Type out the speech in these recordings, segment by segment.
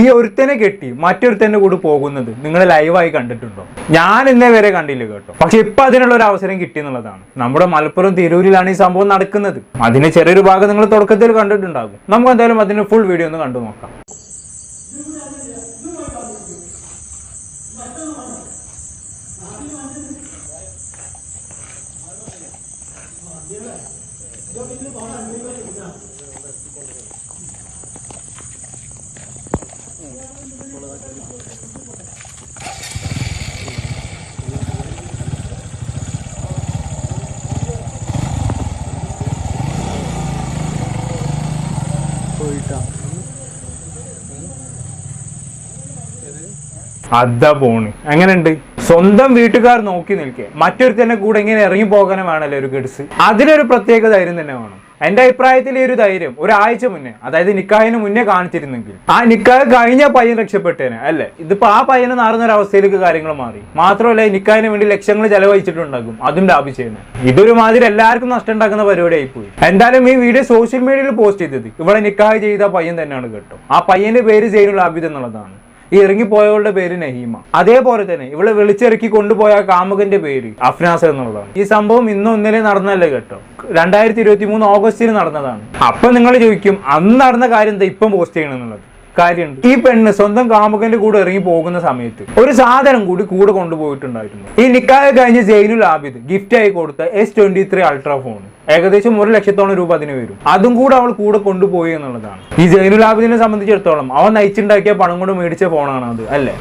ഈ ഒരുത്തനെ കെട്ടി മറ്റൊരുത്തന്റെ കൂടെ പോകുന്നത് നിങ്ങൾ ലൈവായി കണ്ടിട്ടുണ്ടോ? ഞാൻ ഇന്നേ വരെ കണ്ടില്ല കേട്ടോ. പക്ഷെ ഇപ്പൊ അതിനുള്ള ഒരു അവസരം കിട്ടി എന്നുള്ളതാണ്. നമ്മുടെ മലപ്പുറം തിരൂരിലാണ് ഈ സംഭവം നടക്കുന്നത്. അതിന്റെ ചെറിയൊരു ഭാഗം നിങ്ങൾ തുടക്കത്തിൽ കണ്ടിട്ടുണ്ടാകും. നമുക്ക് എന്തായാലും അതിന്റെ ഫുൾ വീഡിയോ ഒന്ന് കണ്ടു നോക്കാം. അതാ പോണ്. എങ്ങനെയുണ്ട്? സ്വന്തം വീട്ടുകാർ നോക്കി നിൽക്കേ. മറ്റൊരുത്തന്നെ കൂടെ ഇങ്ങനെ ഇറങ്ങി പോകാനും വേണല്ലോ ഒരു ഗഡ്സ്? അതിനൊരു പ്രത്യേക ധൈര്യം തന്നെ വേണം. എന്റെ അഭിപ്രായത്തിൽ ഈ ഒരു ധൈര്യം ഒരാഴ്ച മുന്നേ അതായത് നിക്കാഹിന് മുന്നേ കാണിച്ചിരുന്നെങ്കിൽ. ആ നിക്കാഹ് കഴിഞ്ഞ പയ്യൻ രക്ഷപ്പെട്ടേനെ അല്ലേ? ഇതിപ്പോ ആ പയ്യന് നാറുന്ന ഒരു അവസ്ഥയിലേക്ക് കാര്യങ്ങൾ മാറി. മാത്രമല്ല നിക്കാഹിന് വേണ്ടി ലക്ഷങ്ങൾ ചെലവഴിച്ചിട്ടുണ്ടാകും അതും ലാഭിച്ചേനെ. ഇതൊരു മാതിരി എല്ലാവർക്കും നഷ്ടം ഉണ്ടാക്കുന്ന പരിപാടി ആയിപ്പോയി എന്തായാലും ഈ വീഡിയോ സോഷ്യൽ മീഡിയയിൽ പോസ്റ്റ് ചെയ്തത് ഇവിടെ നിക്കാഹ് ചെയ്ത പയ്യൻ തന്നെയാണ് കേട്ടോ. ആ പയ്യന്റെ പേര് ചെയ്യുന്ന ആബിദ് എന്നുള്ളതാണ്. ഈ ഇറങ്ങിപ്പോയവളുടെ പേര് നഹീമ. അതേപോലെ തന്നെ ഇവളെ വിളിച്ചിറക്കി കൊണ്ടുപോയ കാമുകന്റെ പേര് അഫ്നാസ് എന്നുള്ളതാണ്. ഈ സംഭവം ഇന്നും നടന്നല്ലേ കേട്ടോ? രണ്ടായിരത്തി ഇരുപത്തി മൂന്ന് ഓഗസ്റ്റിന് നടന്നതാണ്. അപ്പൊ നിങ്ങൾ ചോദിക്കും അന്ന് നടന്ന കാര്യം എന്താ ഇപ്പം പോസ്റ്റ് ചെയ്യണമെന്നുള്ളത് കാര്യമുണ്ട്. ഈ പെണ്ണ് സ്വന്തം കാമുകന്റെ കൂടെ ഇറങ്ങി പോകുന്ന സമയത്ത് ഒരു സാധനം കൂടി കൂടെ കൊണ്ടുപോയിട്ടുണ്ടായിരുന്നു. ഈ നിക്കായ കഴിഞ്ഞ് ജയിനുൽ ആബിദ് ഗിഫ്റ്റ് ആയി കൊടുത്ത S twenty three ultra phone ഏകദേശം ഒരു ലക്ഷത്തോളം രൂപ അതിന് വരും. അതും കൂടെ അവൾ കൂടെ കൊണ്ടുപോയി എന്നുള്ളതാണ്. ഈ ജൈനുലാബിദിനെ സംബന്ധിച്ചിടത്തോളം അവൻ നയിച്ചുണ്ടാക്കിയ പണം കൊണ്ട് മേടിച്ച ഫോണാണ് അത് അല്ലേ?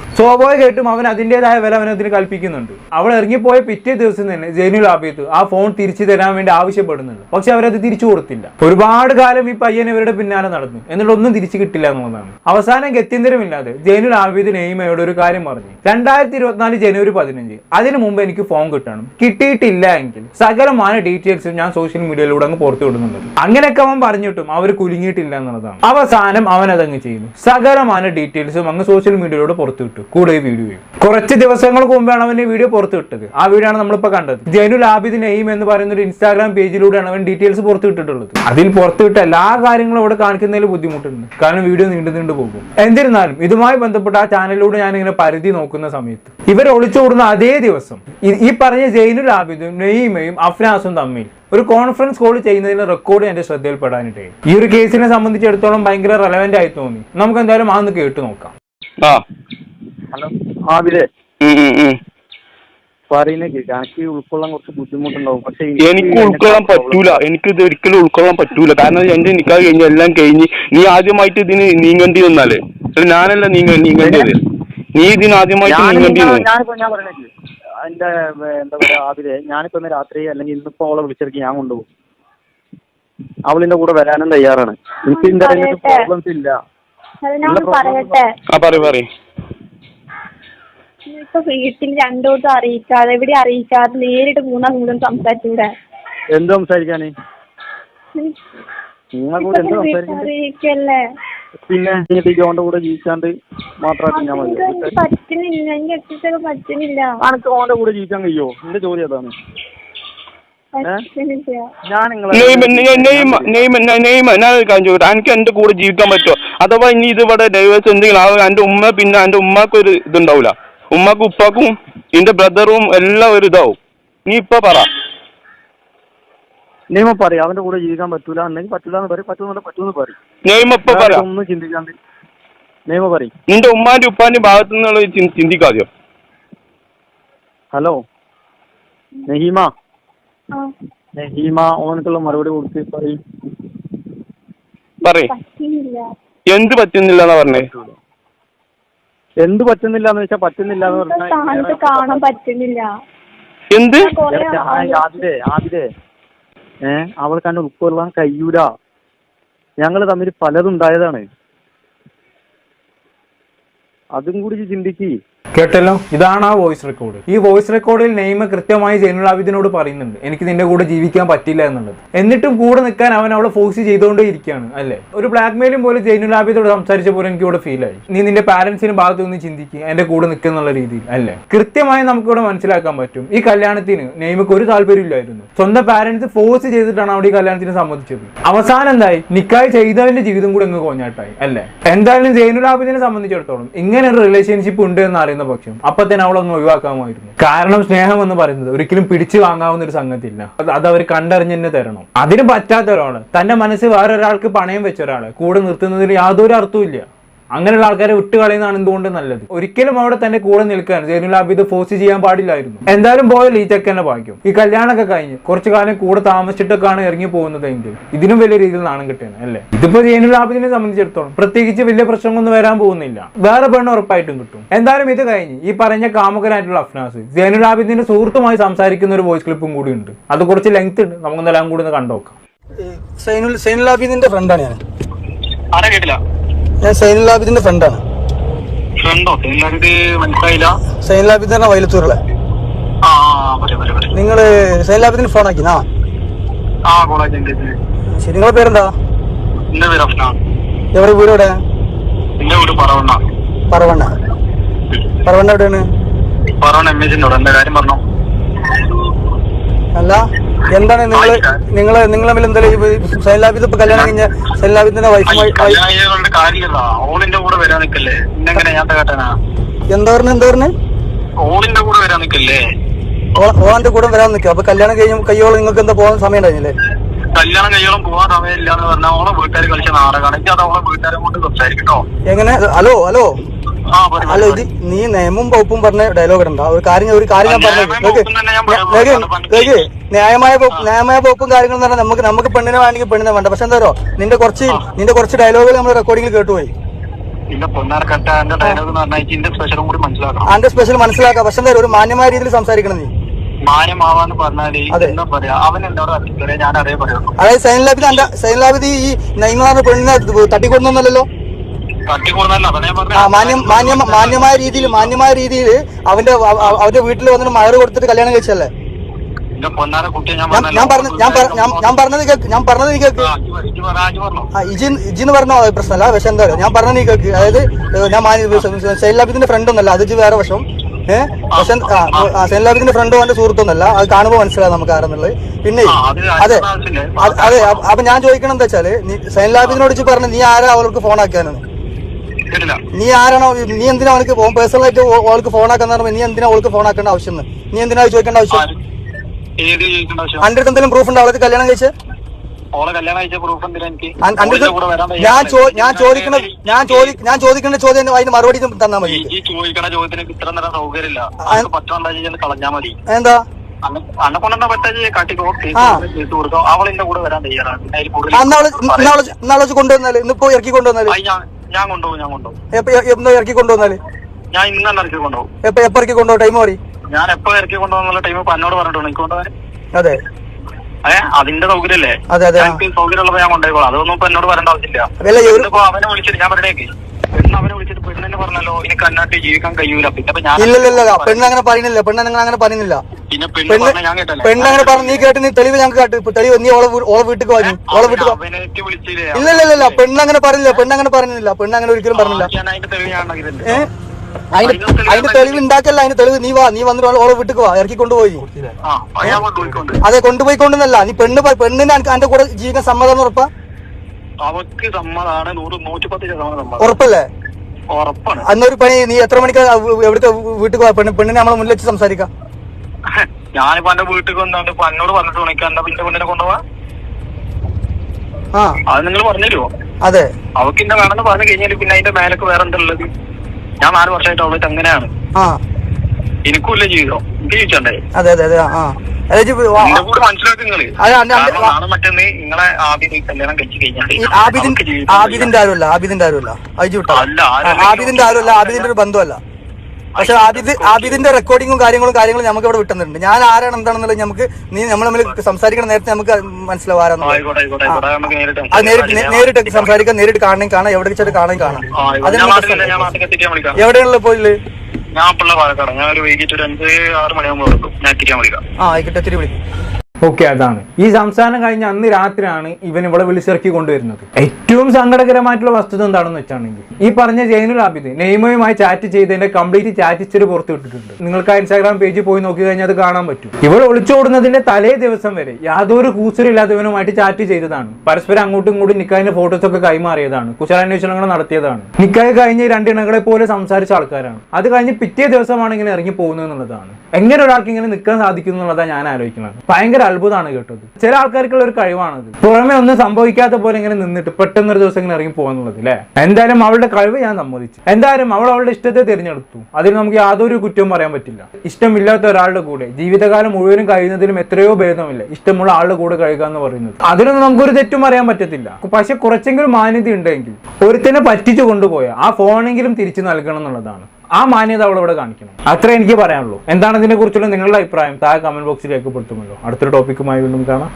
കേട്ടും അവൻ അതിന്റേതായ വില അവൻ അതിന് കൽപ്പിക്കുന്നുണ്ട്. അവൾ ഇറങ്ങിപ്പോയ പിറ്റേ ദിവസം തന്നെ ജൈനുലാബിദ് ആ ഫോൺ തിരിച്ചു തരാൻ വേണ്ടി ആവശ്യപ്പെടുന്നുണ്ട്. പക്ഷെ അവരത് തിരിച്ചു കൊടുത്തില്ല. ഒരുപാട് കാലം ഈ പയ്യൻ ഇവരുടെ പിന്നാലെ നടന്നു. എന്നിട്ട് ഒന്നും തിരിച്ചു കിട്ടില്ല എന്നുള്ളതാണ്. അവസാനം ഗത്യന്തരമില്ലാതെ ജൈനുൽ ആബിദ് നെയ്മയോട് ഒരു കാര്യം പറഞ്ഞു. രണ്ടായിരത്തി ഇരുപത്തിനാല് ജനുവരി പതിനഞ്ച് അതിനു മുമ്പ് എനിക്ക് ഫോൺ കിട്ടണം. കിട്ടിയിട്ടില്ല എങ്കിൽ സകലമായ ഡീറ്റെയിൽസും ഞാൻ സോഷ്യൽ മീഡിയയിലൂടെ അങ്ങ് പുറത്തു വിടുന്നുണ്ട്. അങ്ങനെയൊക്കെ അവൻ പറഞ്ഞിട്ടും അവർ കുലുങ്ങിയിട്ടില്ല എന്നുള്ളതാണ്. അവസാനം അവൻ അതങ്ങ് ചെയ്യുന്നു സകലമായ ഡീറ്റെയിൽസും അങ്ങ് സോഷ്യൽ മീഡിയയിലൂടെ പുറത്തു വിട്ടു. കൂടെ വീഡിയോയും കുറച്ച് ദിവസങ്ങൾക്ക് മുമ്പാണ് അവൻ ഈ വീഡിയോ പുറത്തു വിട്ടത്. ആ വീഡിയോ ആണ് നമ്മളിപ്പോ കണ്ടത്. ജനു ആബിദ് നെയ്മ് എന്ന് പറയുന്ന ഒരു ഇൻസ്റ്റാഗ്രാം പേജിലൂടെയാണ് അവൻ ഡീറ്റെയിൽസ് പുറത്തു വിട്ടിട്ടുള്ളത്. അതിൽ പുറത്തു വിട്ട എല്ലാ കാര്യങ്ങളും അവിടെ കാണിക്കുന്നതിൽ ബുദ്ധിമുട്ടുണ്ട്. കാരണം വീഡിയോ നീണ്ടു നീണ്ടു പോകും. എന്നിരുന്നാലും ഇതുമായി ബന്ധപ്പെട്ട ആ ചാനലിലൂടെ ഞാൻ ഇങ്ങനെ പരിധി നോക്കുന്ന സമയത്ത് ഇവർ ഒളിച്ചോടുന്ന അതേ ദിവസം ഈ പറഞ്ഞ ജൈനുൽ ആബിദും നെയ്മയും അഫ്നാസും തമ്മിൽ ഒരു കോൺഫറൻസ് കോൾ ചെയ്യുന്നതിന് റെക്കോർഡ് എന്റെ ശ്രദ്ധയിൽപ്പെടാനിടയായി ഈ ഒരു കേസിനെ സംബന്ധിച്ചിടത്തോളം ഭയങ്കര റെലവെന്റ് ആയി തോന്നി. നമുക്ക് എന്തായാലും ആന്ന് കേട്ട് നോക്കാം. ആ. ഹലോ. എനിക്ക് ഉൾക്കൊള്ളാൻ കുറച്ച് ബുദ്ധിമുട്ടുണ്ടാവും. പക്ഷെ എനിക്ക് ഉൾക്കൊള്ളാൻ പറ്റൂല. എനിക്ക് ഇത് ഒരിക്കലും ഉൾക്കൊള്ളാൻ പറ്റൂല. കാരണം എന്റെ നിക്കാ കഴിഞ്ഞ എല്ലാം കഴിഞ്ഞ് നീ ആദ്യമായിട്ട് ഇതിന് നീങ്ങേണ്ടി വന്നാലേ. അല്ല ഞാനല്ല നീങ്ങ നീങ്ങേണ്ടത് നീ ഇതിന് ആദ്യമായിട്ട് നീങ്ങേണ്ടി വന്നു എന്റെ എന്താ പറയാ ആബിലെ ഞാനിപ്പോ ഇന്ന് രാത്രി അല്ലെങ്കിൽ ഇന്നിപ്പോ അവളെ വിളിച്ചിറക്കി ഞാൻ കൊണ്ടുപോകും. അവളിന്റെ കൂടെ വരാനും തയ്യാറാണ്. എനിക്ക് പറയട്ടെ. പ്രോബ്ലംസ് ഇല്ല. പറയട്ടെ. ആ പറ പറ ഇപ്പൊ വീട്ടിൽ രണ്ടോട്ടും അറിയിക്കാതെ എവിടെ അറിയിക്കാതെ നേരിട്ട് മൂന്നാം മൂന്നും സംസാരിച്ചൂടെ? എന്ത് സംസാരിക്കാനേ? നിങ്ങളെ കൂടെ എന്ത് അറിയിക്കല്ലേ പിന്നെ ജോന്റെ കൂടെ ജീവിച്ചാണ്ട് മാത്രമായിട്ട് ഞാൻ മതി. പറ്റുന്നില്ല പറ്റുന്നില്ല എനിക്ക് ഓന്റെ കൂടെ ജീവിക്കാൻ കഴിയോ? എന്റെ ജോലി അതാണ് എനിക്ക് എന്റെ കൂടെ ജീവിക്കാൻ പറ്റുമോ അഥവാ ഇനി ഇത് ഇവിടെ ഡൈവേഴ്സ് എന്തെങ്കിലും എന്റെ ഉമ്മ പിന്നെ എന്റെ ഉമ്മക്ക് ഒരു ഇതുണ്ടാവൂല. ഉമ്മക്കും ഉപ്പാക്കും എന്റെ ബ്രദറും എല്ലാം ഒരു ഇതാവും. നീ ഇപ്പൊ പറ. നിയമ പറയും അവന്റെ കൂടെ ജീവിക്കാൻ പറ്റൂല. എന്നെങ്കിൽ പറ്റൂല എന്ന് പറയും പറ്റൂന്ന് പറ്റൂന്ന് പറയും. നെയ്മ ഇപ്പൊ പറ ഒന്നും ചിന്തിക്കാണ്ട് നെയ്മ പറയും. നിന്റെ ഉമ്മാന്റെ ഉപ്പാന്റെ ഭാഗത്തു നിന്നുള്ള ചിന്ത- ചിന്തിക്കാതെയോ? ഹലോ? നഹീമ? ആ, നഹീമ ഓനക്കുള്ള മറുപടി കൊടുത്ത് പറയും. പറയും. എന്ത് പറ്റുന്നില്ല എന്നാ പറഞ്ഞേ? എന്ത് പറ്റുന്നില്ല എന്ന് വെച്ചാൽ പറ്റുന്നില്ല എന്ന് പറഞ്ഞാൽ സ്ഥാനത്ത് കാണാൻ പറ്റുന്നില്ല. എന്ത്? ഞാൻ കൊറേ പറഞ്ഞാൽ ആദിലെ ആദിലെ ഏ അവൾക്ക് തന്നെ ഉൾക്കൊള്ളാൻ കഴിയൂല. ഞങ്ങൾ തമ്മിൽ പലതുണ്ടായതാണ്. അതും കൂടി ചിന്തിക്ക്. കേട്ടല്ലോ? ഇതാണ് ആ വോയിസ് റെക്കോർഡ് ഈ വോയിസ് റെക്കോർഡിൽ നെയ്മ കൃത്യമായി ജൈനുൽ ആബിദിനോട് പറയുന്നുണ്ട്. എനിക്ക് നിന്റെ കൂടെ ജീവിക്കാൻ പറ്റില്ല എന്നുള്ളത്. എന്നിട്ടും കൂടെ നിൽക്കാൻ അവൻ അവളെ ഫോഴ്സ് ചെയ്തുകൊണ്ടേ ഇരിക്കുകയാണ് അല്ലേ? ഒരു ബ്ലാക്ക് മെയിലും പോലെ ജൈനുൽ ആബിദോട് സംസാരിച്ച പോലെ എനിക്ക് ഇവിടെ ഫീൽ ആയി. നീ നിന്റെ പാരന്റ്സിന് ഭാഗത്ത് നിന്ന് ചിന്തിക്കുക എന്റെ കൂടെ നിൽക്കുന്നുള്ള രീതിയിൽ അല്ലേ? കൃത്യമായി നമുക്കിവിടെ മനസ്സിലാക്കാൻ പറ്റും. ഈ കല്യാണത്തിന് നെയ്മക്ക് ഒരു താല്പര്യമില്ലായിരുന്നു സ്വന്തം പാരന്റ്സ് ഫോഴ്സ് ചെയ്തിട്ടാണ് അവിടെ ഈ കല്യാണത്തിന് സമ്മതിച്ചത്. അവസാനം എന്തായി? നിക്കായി ചെയ്തവന്റെ ജീവിതം കൂടെ അങ്ങ് കോഞ്ഞാട്ടായി അല്ലേ? എന്തായാലും ജൈനുൽ ആബിദിനെ സംബന്ധിച്ചിടത്തോളം ഇങ്ങനെ ഒരു റിലേഷൻഷിപ്പ് ഉണ്ട് എന്ന് അറിയുന്ന പക്ഷം അപ്പത്തേനും അവളൊന്ന് ഒഴിവാക്കാമായിരുന്നു. കാരണം സ്നേഹം എന്ന് പറയുന്നത് ഒരിക്കലും പിടിച്ചു വാങ്ങാവുന്ന ഒരു സംഗതിയില്ല. അത് അവർ കണ്ടറിഞ്ഞ് തന്നെ തരണം. അതിന് പറ്റാത്ത ഒരാൾ. തന്റെ മനസ്സ് വേറൊരാൾക്ക് പണയം വെച്ച ഒരാൾ. കൂടെ നിർത്തുന്നതിൽ യാതൊരു അർത്ഥവും അങ്ങനെയുള്ള ആൾക്കാരെ വിട്ട് കളയുന്നതാണ് എന്തുകൊണ്ട് നല്ലത്? ഒരിക്കലും അവിടെ തന്നെ കൂടെ നിൽക്കാൻ ജൈനുൽ ആബിദ് ഫോഴ്സ് ചെയ്യാൻ പാടില്ലായിരുന്നു. എന്തായാലും പോയാൽ ഈ ചെക്കന്റെ ഭാഗ്യം ഈ കല്യാണമൊക്കെ കഴിഞ്ഞ് കുറച്ചു കാലം കൂടെ താമസിച്ചിട്ടൊക്കെയാണ് ഇറങ്ങി പോകുന്നതെങ്കിൽ ഇതിനും വലിയ രീതിയിൽ നാണം കിട്ടുന്നത് അല്ലേ? ഇതിപ്പോ ജൈനുൽ ആബിദിനെ സംബന്ധിച്ചിടത്തോളം പ്രത്യേകിച്ച് വലിയ പ്രശ്നങ്ങളൊന്നും വരാൻ പോകുന്നില്ല. വേറെ പെണ്ണ് ഉറപ്പായിട്ടും കിട്ടും. എന്തായാലും ഇത് കഴിഞ്ഞ് ഈ പറഞ്ഞ കാമുകനായിട്ടുള്ള അഫ്നാസ് ജൈനുൽ ആബിദിന്റെ സുഹൃത്തുമായി സംസാരിക്കുന്ന ഒരു വോയിസ് ക്ലിപ്പും കൂടി ഉണ്ട്. അത് കുറച്ച് ലെങ്ത് ഉണ്ട്. നമുക്ക് എല്ലാം കൂടി ഒന്ന് കണ്ടോക്കാം സൈനുൽ സൈനുൽ ആബിദിന്റെ ഫ്രണ്ടാണ് ഞാൻ. കേട്ടില്ല? ഞാൻ സൈനുൽ ആബിദിന്റെ ഫ്രണ്ടാണ് സൈനുൽ ആബിദ് തന്നെ പറയാം നിങ്ങൾ സൈനുൽ ആബിദിന് ഫോൺ ആക്കിനാ ശരി നിങ്ങളെ പേരെന്താ? എവിടെ വീട് എവിടെ? പറവണ്ണ. പറവണ്ണ. എവിടെയാണ്? അല്ല. എന്താണ് നിങ്ങൾ നിങ്ങൾ നിങ്ങൾ തമ്മിൽ എന്തായാലും സൈലാബിത് ഇപ്പൊ കല്യാണം കഴിഞ്ഞ സൈനുൽ വൈഫുമായി ഓളിന്റെ കൂടെ വരാൻ നിക്കല്ലേ എന്താ പറഞ്ഞു എന്താ പറഞ്ഞു? ഓളിന്റെ കൂടെ വരാൻ നിക്കല്ലേ ഓളാന്റെ കൂടെ വരാൻ നിൽക്കുക അപ്പൊ കല്യാണം കഴിഞ്ഞ കയ്യോളം നിങ്ങൾക്ക് എന്താ പോകാൻ സമയം ഉണ്ടായിരുന്നില്ലേ കല്യാണം പോകാൻ സമയമില്ല എന്ന് പറഞ്ഞാൽ ഓളെ വീട്ടുകാർ കളിച്ച നാടകമാണ് എനിക്ക് അത് ഓളെ വീട്ടുകാരെ കൊണ്ട് സംസാരിക്കട്ടോ എങ്ങനെ? Hello hello. ഹലോ ഇത് നീ നിയമവും വകുപ്പും പറഞ്ഞ ഡയലോഗ് ഇടണ്ട. ഒരു കാര്യം ഒരു കാര്യം ഞാൻ പറഞ്ഞു ന്യായമായ ന്യായമായ പോക്കും കാര്യങ്ങളും എന്ന് പറഞ്ഞാൽ നമുക്ക് നമുക്ക് പെണ്ണിനെ വേണമെങ്കിൽ പെണ്ണിനെ വേണ്ട. പക്ഷെ എന്താ നിന്റെ കുറച്ച് നിന്റെ കുറച്ച് ഡയലോഗുകൾ നമ്മൾ റെക്കോർഡിംഗിൽ കേട്ടുപോയി. അതിന്റെ സ്പെഷ്യൽ മനസ്സിലാക്കാം. പക്ഷെ എന്താ ഒരു മാന്യമായ രീതിയിൽ സംസാരിക്കണം നീ. മാന്യമാവാന്ന് പറഞ്ഞാൽ. എന്താ പറയാ? അവൻ എന്നോട് ഞാൻ അറിയ പറയുള്ളൂ. അതായത് സൈനലാബി എന്റെ സൈൻലാബിദ് ഈ നൈമാറിന് പെണ്ണിനെ തട്ടിക്കൊടുന്നല്ലോ മാന്യമായ രീതിയിൽ മാന്യമായ രീതിയിൽ അവന്റെ അവ- അവ- അവന്റെ വീട്ടിൽ വന്നിട്ട് മയറ് കൊടുത്തിട്ട് കല്യാണം കഴിച്ചല്ലേ എന്റെ പൊന്നാര കുട്ടിയെ ഞാൻ ഞാൻ ഞാൻ പറഞ്ഞ ഞാൻ പറ- ഞാൻ- ഞാൻ പറഞ്ഞത് കേൾക്ക് ഞാൻ പറഞ്ഞത് നീ കേൾക്ക് ആ. ആ ഇജി ഇജിന്ന് പറഞ്ഞ? പ്രശ്നമല്ല പക്ഷെ എന്താ പറയുക ഞാൻ പറഞ്ഞത് നീ കേൾക്ക് അതായത് ഏഹ്, ഞാൻ സൈൻലാബിദിന്റെ ഫ്രണ്ട് ഒന്നല്ല അത് ഇജ്ജ് വേറെ വശം. ഏഹ് പക്ഷെ സൈൻലാബിദിന്റെ ഫ്രണ്ട് അവന്റെ സുഹൃത്തൊന്നല്ല അത് കാണുമ്പോൾ മനസ്സിലാവും നമുക്ക് ആരെന്നുള്ളത് പിന്നെ അതെ അത് അതെ അപ്പ- അപ്പൊ ഞാൻ ചോദിക്കണം എന്താ വെച്ചാൽ നീ സൈൻലാബിദിനോട് ഇജ്ജ് പറഞ്ഞു നീ ആരാ അവൾക്ക് ഫോൺ ആക്കാനാണ് കേട്ടില്ല. നീ ആരാണോ നീ എന്തിനാ അവൾക്ക് പേഴ്സണൽ ആയിട്ട് ഓ- അവൾക്ക് ഫോൺ ആക്കാന്ന് പറഞ്ഞാൽ നീ എന്തിനാ അവൾക്ക് ഫോൺ ആക്കേണ്ട ആവശ്യം എന്ന്? നീ എന്തിനാ ചോദിക്കേണ്ട ആവശ്യം? ആര്? അന്റെ അടുത്ത് എന്തെങ്കിലും പ്രൂഫ് ഉണ്ടോ? അവൾക്ക് കല്യാണം കഴിച്ച്? ഞാൻ ഞാൻ ചോദിക്കണ ഞാൻ ചോദി ഞാൻ ചോദിക്കുന്ന ചോദ്യം അതിന് മറുപടി തന്നാ മതി. ചോദ്യത്തിന് ഇത്ര നേരം സൗകര്യമില്ല. കളഞ്ഞാ മതി. എന്താ? കൊണ്ടുവന്നാൽ? ഇന്നിപ്പോ ഇറക്കി കൊണ്ടുവന്നാൽ? ഞാൻ ഞാൻ കൊണ്ടുപോകും ഞാൻ കൊണ്ടുപോകും. എപ്പോ ഇറക്കി കൊണ്ടുവന്നാൽ? ഞാൻ ഇന്ന് ഇറക്കി കൊണ്ടുപോകും. എപ്പോ എപ്പ ഇറക്കി കൊണ്ടുപോകും? ടൈം മറി. ഞാൻ എപ്പോ ഇറക്കി കൊണ്ടുവന്നുള്ള ടൈം ഇപ്പൊ എന്നോട് പറഞ്ഞിട്ടുണ്ട്. എനിക്ക് കൊണ്ടുപോകാൻ? അതെ. അതിന്റെ സൗകര്യല്ലേ? അതെ, അതെ. എനിക്ക് സൗകര്യമുള്ളപ്പോ ഞാൻ കൊണ്ടുപോയിക്കോളാം. അതൊന്നും ഇപ്പൊ എന്നോട് പറയേണ്ട ആവശ്യമില്ല. ഇന്നിപ്പോ അവനെ വിളിച്ചിട്ട് ഞാൻ പറഞ്ഞേക്ക് പെണ്ണ് അവനെ വിളിച്ചിട്ട് പെണ്ണെന്നെ പറഞ്ഞല്ലോ എനിക്ക് അന്നാട്ടി ജീവിക്കാൻ കഴിയൂല. പിന്നെ ഞാൻ ഇല്ലല്ലല്ല പെണ്ണ് അങ്ങനെ പറയുന്നില്ല. പെണ്ണ് അങ്ങനെ പറയുന്നില്ല. പിന്നെ പെണ്ണ് പറഞ്ഞ ഞാൻ കേട്ടല്ലേ? പെണ്ണ് അങ്ങനെ പറഞ്ഞു നീ കേട്ട് നീ തെളിവ് ഞങ്ങൾക്ക് കാട്ട്. ഇപ്പൊ തെളിവ് നീ ഓളെ ഓളെ വീട്ടിൽ വാങ്ങി ഓളെ വീട്ടിൽ. അവനേറ്റ് വിളിച്ചില്ലേ? ഇല്ല ഇല്ല ഇല്ല പെണ്ണ് അങ്ങനെ പറഞ്ഞില്ല. പെണ്ണ് അങ്ങനെ പറഞ്ഞില്ല. പെണ്ണ് അങ്ങനെ ഒരിക്കലും പറഞ്ഞില്ല. ഞാൻ അതിന്റെ തെളിവ് ഞാൻ ഉണ്ടാക്കിയിട്ടുണ്ട്. ഏ അതിന്റെ തെളിവ് ഉണ്ടാക്കല്ല അതിന്റെ തെളിവ് നീ വാ നീ വന്നിട്ട് ഓളെ- വീട്ടിൽ വാ ഇറക്കി കൊണ്ടുപോയി. അത് കൊണ്ടുപോയി കൊണ്ടുവന്നല്ല നീ പെണ്ണ് പെണ്ണിന് അന്റെ കൂടെ ജീവിക്കാൻ സമ്മതം ഉറപ്പാ? അവക്ക് സമ്മതാണ് നൂറ് നൂറ്റിപ്പത്ത് ശതമാനം ഉറപ്പല്ലേ? അന്നൊരു പണി നീ എത്ര മണിക്ക് എവിടുത്തെ വീട്ടിൽ പോവാ പെണ്ണ് പെണ്ണിനെ നമ്മളെ മുന്നിൽ വെച്ച് സംസാരിക്കാം. ഞാനിപ്പോ എന്റെ വീട്ടിൽ വന്നോണ്ട് ഇപ്പൊ എന്നോട് പറഞ്ഞിട്ട് വിളിക്കാൻ എന്താ പിന്നെ പെണ്ണിനെ കൊണ്ടുപോവാ? അത് നിങ്ങൾ പറഞ്ഞല്ലോ അതെ. അവക്ക് ഇന്ന വേണമെന്ന് പറഞ്ഞു കഴിഞ്ഞാൽ പിന്നെ അതിന്റെ മേലൊക്കെ വേറെ എന്താ ഉള്ളത്? ഞാൻ നാല് വർഷമായിട്ട് അവിടെ അങ്ങനെയാണ് ആ. എനിക്കുമില്ല ജീവിതം. എനിക്ക് ജീവിച്ചണ്ടേ. അതെ അതെ അതെ ആ ആബിദിന്റെ ആരുമല്ല ആബിദിന്റെ ആരുമല്ല. അയച്ചു വിട്ടോ. ആബിദിന്റെ ആരുമല്ല ആബിദിന്റെ ഒരു ബന്ധമല്ല പക്ഷെ ആബിദ് ആബിദിന്റെ റെക്കോർഡിങ്ങും കാര്യങ്ങളും കാര്യങ്ങളും നമുക്ക് ഇവിടെ വിട്ടുന്നുണ്ട് ഞാൻ ആരാണ് എന്താണെന്നുള്ളത് നമുക്ക് നീ നമ്മൾ തമ്മിൽ സംസാരിക്കുന്ന നേരത്തെ നമുക്ക് മനസ്സിലാവും അത് നേരിട്ട് നേരിട്ട് സംസാരിക്കാം നേരിട്ട് കാണണമെങ്കിൽ കാണാം. എവിടെ വെച്ചാൽ കാണാൻ കാണാം. അതിന് എവിടെയാണല്ലോ പോയില്ലേ ഞാൻ പാലക്കാട് ഞാൻ ഒരു വൈകിട്ട് ഒരു അഞ്ച് ആറ് മണിയാകുമ്പോൾ ഞാൻ വിളിക്കാം. ആ ആയിക്കോട്ടെ ഒത്തിരി വിളിക്കും. ഓക്കെ അതാണ്. ഈ സംസാരം കഴിഞ്ഞ അന്ന് രാത്രിയാണ് ഇവൻ ഇവിടെ വിളിച്ചിറക്കി കൊണ്ടുവരുന്നത്. ഏറ്റവും സങ്കടകരമായിട്ടുള്ള വസ്തുത എന്താണെന്ന് വെച്ചാണെങ്കിൽ ഈ പറഞ്ഞ ജൈനുൽ ആബിദ് നെയ്മയുമായി ചാറ്റ് ചെയ്തതിന്റെ കംപ്ലീറ്റ് ചാറ്റ് ഇച്ചിരി പുറത്തു വിട്ടിട്ടുണ്ട് നിങ്ങൾക്ക് ആ ഇൻസ്റ്റാഗ്രാം പേജിൽ പോയി നോക്കി കഴിഞ്ഞാൽ അത് കാണാൻ പറ്റും. ഇവൾ ഒളിച്ചോടുന്നതിന്റെ തലേ ദിവസം വരെ യാതൊരു കൂസലില്ലാതെ ഇവനുമായിട്ട് ചാറ്റ് ചെയ്തതാണ്. പരസ്പരം അങ്ങോട്ടും ഇങ്ങോട്ടും നിക്കായിന്റെ ഫോട്ടോസ് ഒക്കെ കൈമാറിയതാണ്. കുശലാന്വേഷണങ്ങൾ നടത്തിയതാണ്. നിക്കായ് കഴിഞ്ഞ രണ്ടിണകളെ പോലെ സംസാരിച്ച ആൾക്കാരാണ്. അത് കഴിഞ്ഞ് പിറ്റേ ദിവസമാണ് ഇങ്ങനെ ഇറങ്ങി പോകുന്നത് എന്നുള്ളതാണ്. എങ്ങനെ ഒരാൾക്ക് ഇങ്ങനെ നിൽക്കാൻ സാധിക്കുന്നു എന്നുള്ളതാണ് ഞാൻ ആലോചിക്കുന്നത്. ഭയങ്കര അത്ഭുതമാണ് കേട്ടത്. ചില ആൾക്കാർക്കുള്ള ഒരു കഴിവാണത്. പുറമെ ഒന്നും സംഭവിക്കാത്ത പോലെ ഇങ്ങനെ നിന്നിട്ട് പെട്ടെന്ന് ഒരു ദിവസം ഇങ്ങനെ ഇറങ്ങി പോകുന്നുള്ളത് അല്ലേ എന്തായാലും അവളുടെ കഴിവ് ഞാൻ സമ്മതിച്ചു. എന്തായാലും അവൾ അവളുടെ ഇഷ്ടത്തെ തിരഞ്ഞെടുത്തു. അതിൽ നമുക്ക് യാതൊരു കുറ്റവും പറയാൻ പറ്റില്ല. ഇഷ്ടമില്ലാത്ത ഒരാളുടെ കൂടെ ജീവിതകാലം മുഴുവനും കഴിയുന്നതിലും എത്രയോ ഭേദമില്ല? ഇഷ്ടമുള്ള ആളുടെ കൂടെ കഴിയുക എന്ന് പറയുന്നത്. അതിലൊന്നും നമുക്കൊരു തെറ്റും പറയാൻ പറ്റത്തില്ല. പക്ഷെ കുറച്ചെങ്കിലും മാന്യത ഉണ്ടെങ്കിൽ ഒരുത്തനെ പറ്റിച്ചു കൊണ്ടുപോയ ആ ഫോണെങ്കിലും തിരിച്ചു നൽകണം എന്നുള്ളതാണ്. ആ മാന്യത അവൾ ഇവിടെ കാണിക്കണം. അത്ര എനിക്ക് പറയാനുള്ളൂ. എന്താണ് ഇതിനെ കുറിച്ചുള്ള നിങ്ങളുടെ അഭിപ്രായം? താഴെ കമന്റ് ബോക്സിൽ രേഖപ്പെടുത്തുമല്ലോ അടുത്തൊരു ടോപ്പിക്കുമായി വീണ്ടും കാണാം.